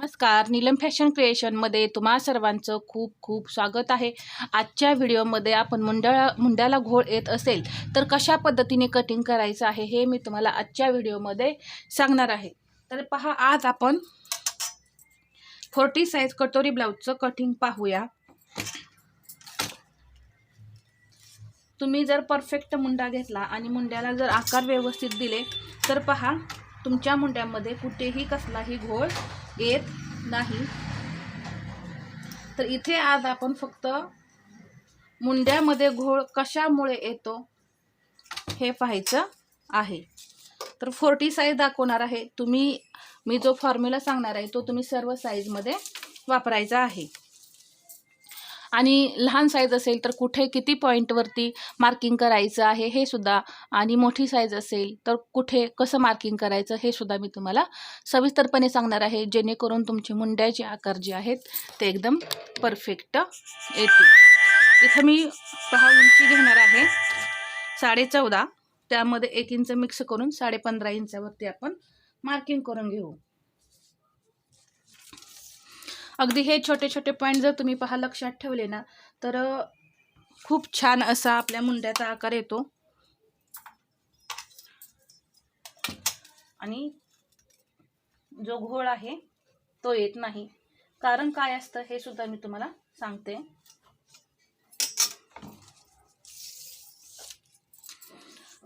नमस्कार. नीलम फॅशन क्रिएशनमध्ये तुम्हा सर्वांचं खूप खूप स्वागत आहे. आजच्या व्हिडिओमध्ये आपण मुंड्या मुंड्याला घोळ येत असेल तर कशा पद्धतीने कटिंग करायचं आहे हे मी तुम्हाला आजच्या व्हिडिओमध्ये सांगणार आहे. तर पहा आज आपण फोर्टी साईज कटोरी ब्लाऊजचं कटिंग पाहूया. तुम्ही जर परफेक्ट मुंडा घेतला आणि मुंड्याला जर आकार व्यवस्थित दिले तर पहा तुमच्या मुंड्यामध्ये कुठेही कसलाही घोळ येत नाही. तर इथे आज आपण फक्त मुंड्यामध्ये घोळ कशामुळे येतो हे पाहायचं आहे. तर फोर्टी साईज दाखवणार आहे. तुम्ही मी जो फॉर्म्युला सांगणार आहे तो तुम्ही सर्व साईजमध्ये वापरायचा आहे. आणि लहान साईज असेल तर कुठे किती पॉईंटवरती मार्किंग करायचं आहे हे सुद्धा आणि मोठी साईज असेल तर कुठे कसं मार्किंग करायचं हे सुद्धा मी तुम्हाला सविस्तरपणे सांगणार आहे. जेणेकरून तुमचे मुंड्याचे आकार जे आहेत ते एकदम परफेक्ट येतील. इथं मी पहा उंची घेणार आहे. साडे चौदा. त्यामध्ये एक इंच मिक्स करून साडे पंधरा इंचावरती आपण मार्किंग करून घेऊ. अगदी हे छोटे छोटे पॉईंट जर तुम्ही पहा लक्षात ठेवले ना तर खूप छान असा आपल्या मुंड्याचा आकार येतो. आणि जो घोळ आहे तो येत नाही. कारण काय असतं हे सुद्धा मी तुम्हाला सांगते.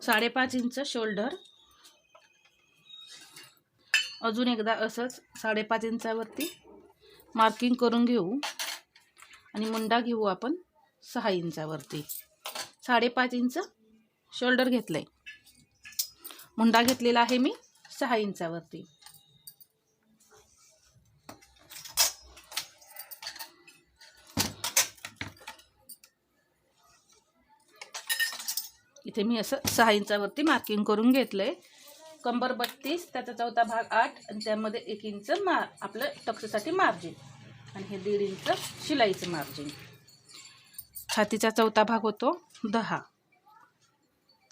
साडेपाच इंच शोल्डर. अजून एकदा असंच साडेपाच इंचावरती मार्किंग करून घेऊ. आणि मुंडा घेऊ आपण सहा इंचावरती. साडेपाच इंच शोल्डर घेतलं आहे मुंडा घेतलेला आहे मी सहा इंचावरती. इथे मी असं सहा इंचावरती मार्किंग करून घेतलं आहे कंबर बत्तीस त्याचा चौथा भाग आठ आणि त्यामध्ये एक इंच मा आपलं टक्ससाठी मार्जिन आणि हे दीड इंच शिलाईचं मार्जिन छातीचा चौथा भाग होतो दहा.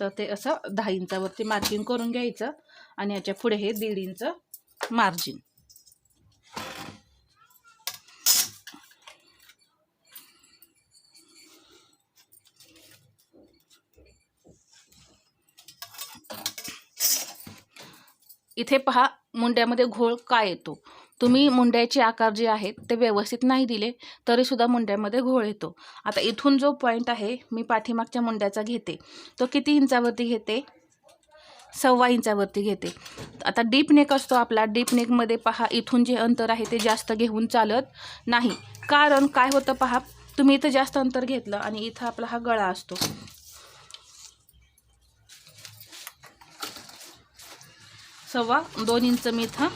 तर ते असं दहा इंचावरती मार्किंग करून घ्यायचं. आणि याच्यापुढे हे दीड इंच मार्जिन इथे पहा मुंड्यामध्ये घोळ काय येतो? तुम्ही मुंड्याचे आकार जे आहेत ते व्यवस्थित नाही दिले तरीसुद्धा मुंड्यामध्ये घोळ येतो. आता इथून जो पॉईंट आहे मी पाठीमागच्या मुंड्याचा घेते. तो किती इंचावरती घेते? सव्वा इंचावरती घेते. आता डीप नेक असतो आपला. डीप नेकमध्ये पहा इथून जे अंतर आहे ते जास्त घेऊन चालत नाही. कारण काय होतं पहा तुम्ही इथं जास्त अंतर घेतलं आणि इथं आपला हा गळा असतो. सव्वा दोन इंच मी इथं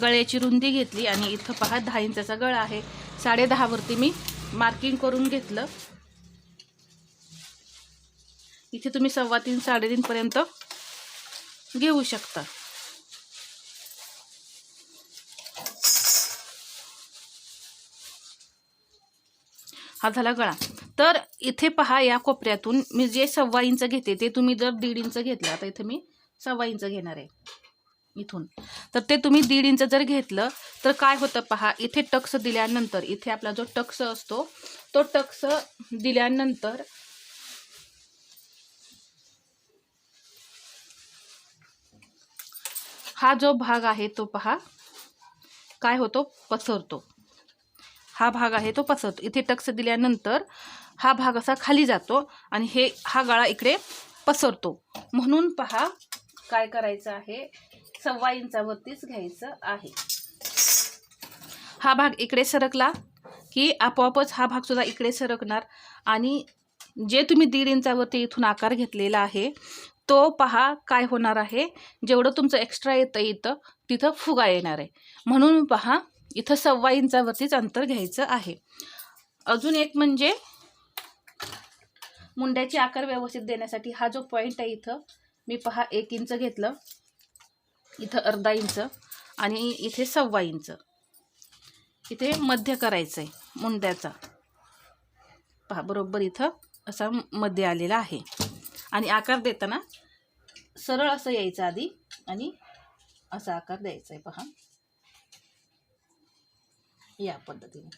गळ्याची रुंदी घेतली आणि इथं पहा दहा इंचाचा गळा आहे. साडे दहावरती मी मार्किंग करून घेतलं. इथे तुम्ही सव्वा तीन साडेतीनपर्यंत घेऊ शकता. हा झाला गळा. तर इथे पहा या कोपऱ्यातून मी जे सव्वा इंच घेते ते तुम्ही जर दीड इंच घेतलं आता इथे मी सव्वा इंच घेणार आहे. इथून. तर ते तुम्ही दीड इंच जर घेतलं तर काय होतं पहा इथे टक्स दिल्यानंतर इथे आपला जो टक्स असतो तो टक्स दिल्यानंतर हा जो भाग आहे तो पहा काय होतो? पसरतो. हा भाग आहे तो पसरतो. इथे टक्स दिल्यानंतर हा भाग असा खाली जातो आणि हे हा गळा इकडे पसरतो. म्हणून पहा काय करायचं आहे? सव्वा इंचावरतीच घ्यायचं आहे. हा भाग इकडे सरकला की आपोआपच हा भाग सुद्धा इकडे सरकणार. आणि जे तुम्ही दीड इंचावरती इथून आकार घेतलेला आहे तो पहा काय होणार आहे. जेवढं तुमचं एक्स्ट्रा येतं इथं तिथं फुगा येणार आहे. म्हणून पहा इथं सव्वा इंचावरतीच अंतर घ्यायचं आहे. अजून एक म्हणजे मुंड्याचे आकार व्यवस्थित देण्यासाठी हा जो पॉईंट आहे इथं मी पहा एक इंच घेतलं. इथं अर्धा इंच आणि इथे सव्वा इंच. इथे मध्य करायचं आहे मुंड्याचा. पहा बरोबर इथं असा मध्ये आलेला आहे. आणि आकार देताना सरळ असं यायचं आधी आणि असा आकार द्यायचा आहे पहा. या पद्धतीने.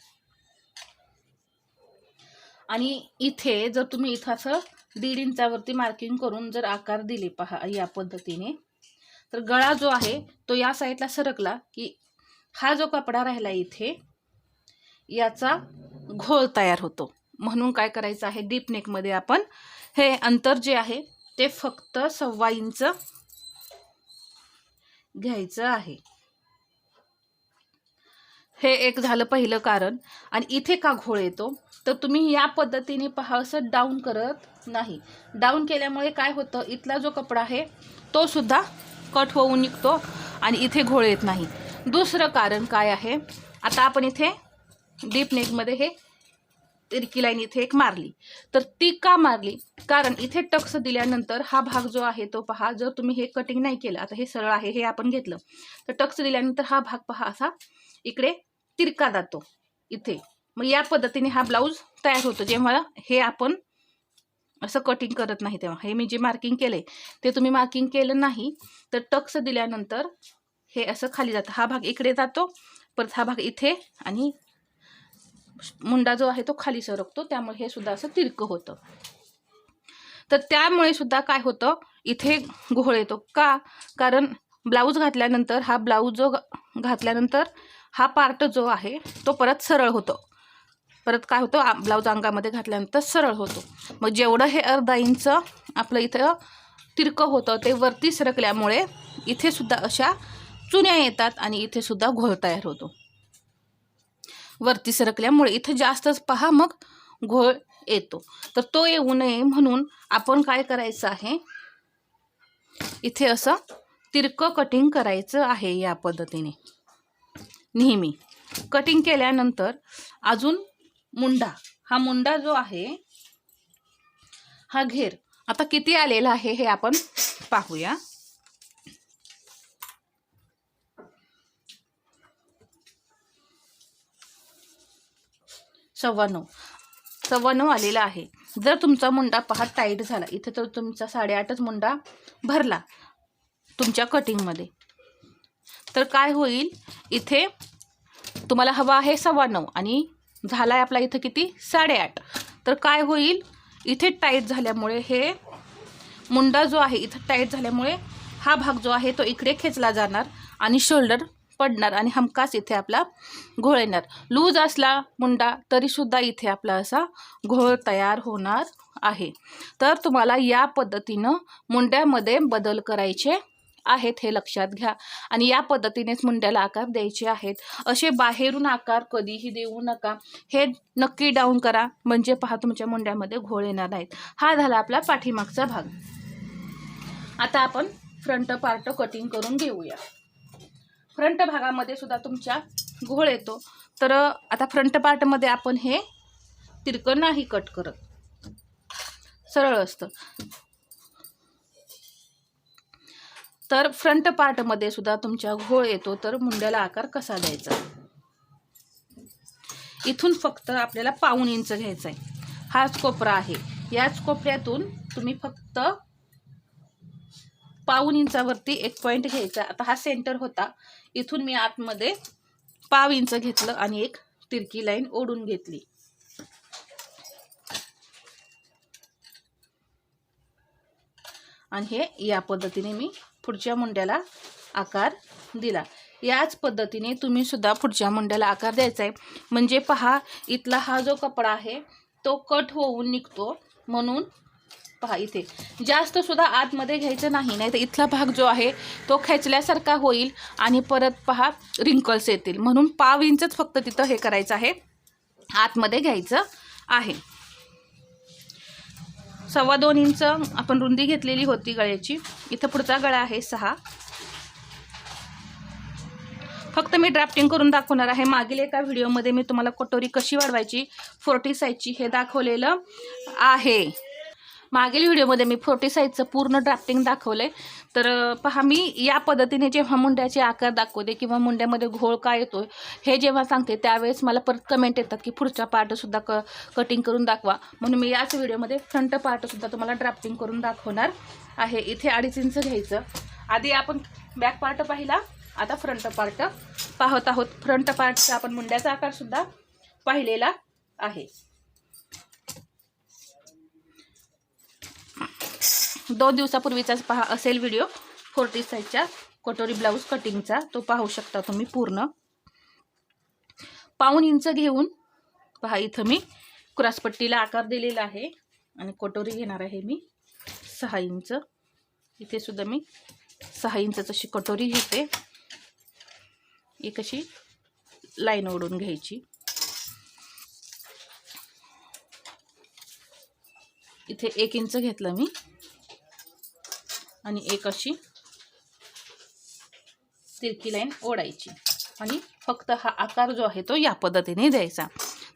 आणि इथे जर तुम्ही इथं असं दीड इंचावरती मार्किंग करून जर आकार दिले पहा या पद्धतीने तर गळा जो आहे तो या साईडला सरकला की हा जो कपडा राहिला इथे याचा घोळ तयार होतो. म्हणून काय करायचं आहे डीप नेकमध्ये आपण हे अंतर जे आहे ते फक्त सव्वा इंच घ्यायचं आहे. हे एक झालं पहिलं कारण. आणि इथे का घोळ येतो? तर तुम्ही या पद्धतीने पहा असं डाऊन करत नाही. डाऊन केल्यामुळे काय होतं? इथला जो कपडा आहे तो सुद्धा कट होऊन निघतो आणि इथे घोळ येत नाही. दुसरं कारण काय आहे? आता आपण इथे डीप नेकमध्ये हे तिरकी लाईन इथे एक मारली. तर ती का मारली? कारण इथे टक्स दिल्यानंतर हा भाग जो आहे तो पहा जर तुम्ही हे कटिंग नाही केलं आता हे सरळ आहे हे आपण घेतलं तर टक्स दिल्यानंतर हा भाग पहा असा इकडे तिरका जातो इथे. मग या पद्धतीने हा ब्लाऊज तयार होतो. जेव्हा हे आपण असं कटिंग करत नाही तेव्हा. हे मी जे मार्किंग केले ते तुम्ही मार्किंग केलं नाही तर टक्स दिल्यानंतर हे असं खाली जातं. हा भाग इकडे जातो परत हा भाग इथे आणि मुंडा जो आहे तो खाली सरकतो. त्यामुळे हे सुद्धा असं तिरकं होतं. तर त्यामुळे सुद्धा काय होतं इथे घोळ येतो. का? कारण ब्लाऊज घातल्यानंतर हा ब्लाऊज जो घातल्यानंतर हा पार्ट जो आहे तो परत सरळ होतो. परत काय होतं ब्लाऊज अंगामध्ये घातल्यानंतर सरळ होतो. मग जेवढं हे अर्धा इंच आपलं इथं तिरकं होतं ते वरती सरकल्यामुळे इथे सुद्धा अशा चुन्या येतात आणि इथे सुद्धा घोळ तयार होतो. वरती सरकल्यामुळे इथे जास्तच पहा मग घोळ येतो. तर तो येऊ नये म्हणून आपण काय करायचं आहे? इथे असं तिरकं कटिंग करायचं आहे या पद्धतीने. नेहमी. कटिंग केल्यानंतर अजून मुंडा. हा मुंडा जो आहे हा घेर. आता किती आलेला आहे हे आपण पाहूया. सव्वा नऊ सव्वा नऊ आलेला आहे. जर तुमचा मुंडा पहा टाईट झाला इथे तर तुमचा साडेआठच मुंडा भरला तुमच्या कटिंगमध्ये तर काय होईल? इथे तुम्हाला हवा आहे सव्वा नऊ आणि झाला आहे आपला इथं किती? साडेआठ. तर काय होईल? इथे टाईट झाल्यामुळे हे मुंडा जो आहे इथं टाईट झाल्यामुळे हा भाग जो आहे तो इकडे खेचला जाणार आणि शोल्डर पडणार आणि हमखास इथे आपला घोळ येणार. लूज असला मुंडा तरीसुद्धा इथे आपला असा घोळ तयार होणार आहे. तर तुम्हाला या पद्धतीनं मुंड्यामध्ये बदल करायचे आहेत हे लक्षात घ्या. आणि या पद्धतीनेच मुंड्याला आकार द्यायचे आहेत. असे बाहेरून आकार कधीही देऊ नका. हे नक्की डाऊन करा. म्हणजे पहा तुमच्या मुंड्यामध्ये घोळ येणार नाहीत. हा झाला आपला पाठीमागचा भाग. आता आपण फ्रंट पार्ट कटिंग करून घेऊया. फ्रंट भागामध्ये सुद्धा तुमच्या घोळ येतो. तर आता फ्रंट पार्टमध्ये आपण हे तिरकं नाही कट करत. सरळ असतं. तर फ्रंट पार्टमध्ये सुद्धा तुमच्या घोळ येतो तर मुंड्याला आकार कसा द्यायचा? इथून फक्त आपल्याला पाऊण इंच घ्यायचा आहे हाच कोपरा आहे. याच कोपऱ्यातून तुम्ही फक्त पाऊन इंचावरती एक पॉईंट घ्यायचा. आता हा सेंटर होता. इथून मी आतमध्ये पाव इंच घेतलं आणि एक तिरकी लाईन ओढून घेतली. आणि हे या पद्धतीने मी पुढच्या मुंड्याला आकार दिला. याच पद्धतीने तुम्ही सुद्धा पुढच्या मुंड्याला आकार द्यायचा आहे म्हणजे पहा इथला हा जो कपडा आहे तो कट होऊन निघतो म्हणून पहा इथे. जास्त सुद्धा आतमध्ये घ्यायचं नाही नाही तर इथला भाग जो आहे तो खेचल्यासारखा होईल आणि परत पहा रिंकल्स येतील. म्हणून पाव इंचच फक्त तिथं हे करायचं आहे. आतमध्ये घ्यायचं आहे. सव्वा दोन इंच आपण रुंदी घेतलेली होती गळ्याची. इथं पुढचा गळा आहे सहा. फक्त मी ड्राफ्टिंग करून दाखवणार आहे. मागील एका व्हिडिओमध्ये मी तुम्हाला कटोरी कशी वाढवायची फोर्टी साईजची हे दाखवलेलं आहे. मागील व्हिडिओमध्ये मी फोर्टी साईजचं पूर्ण ड्राफ्टिंग दाखवलं आहे तर पहा मी या पद्धतीने जेव्हा मुंड्याचे आकार दाखवते किंवा मुंड्यामध्ये घोळ काय येतो हे जेव्हा सांगते त्यावेळेस मला परत कमेंट येतात की पुढचा पार्टसुद्धा क कटिंग करून दाखवा. म्हणून मी याच व्हिडिओमध्ये फ्रंट पार्टसुद्धा तुम्हाला ड्राफ्टिंग करून दाखवणार आहे. इथे अडीच इंच घ्यायचं. आधी आपण बॅक पार्ट पाहिला. आता फ्रंट पार्ट पाहत आहोत. फ्रंट पार्टचा आपण मुंड्याचा आकारसुद्धा पाहिलेला आहे. दोन दिवसापूर्वीचाच पहा असेल व्हिडिओ फोर्टी साईजच्या कटोरी ब्लाऊज कटिंगचा तो पाहू शकता तुम्ही पूर्ण. पाऊन इंच घेऊन पहा इथं मी क्रॉसपट्टीला आकार दिलेला आहे. आणि कटोरी घेणार आहे मी सहा इंच. इथे सुद्धा मी सहा इंच अशी कटोरी घेते. एक अशी लाईन ओढून घ्यायची. इथे एक इंच घेतलं मी. आणि एक अशी तिरकी लाईन ओढायची. आणि फक्त हा आकार जो आहे तो या पद्धतीने द्यायचा.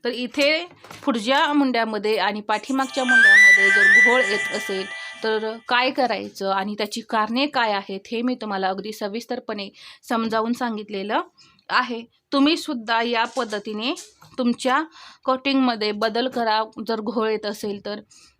तर इथे पुढच्या मुंड्यामध्ये आणि पाठीमागच्या मुंड्यामध्ये जर घोळ येत असेल तर काय करायचं आणि त्याची कारणे काय आहेत हे मी तुम्हाला अगदी सविस्तरपणे समजावून सांगितलेलं आहे. तुम्ही सुद्धा या पद्धतीने तुमच्या कटिंगमध्ये बदल करा. जर घोळ येत असेल तर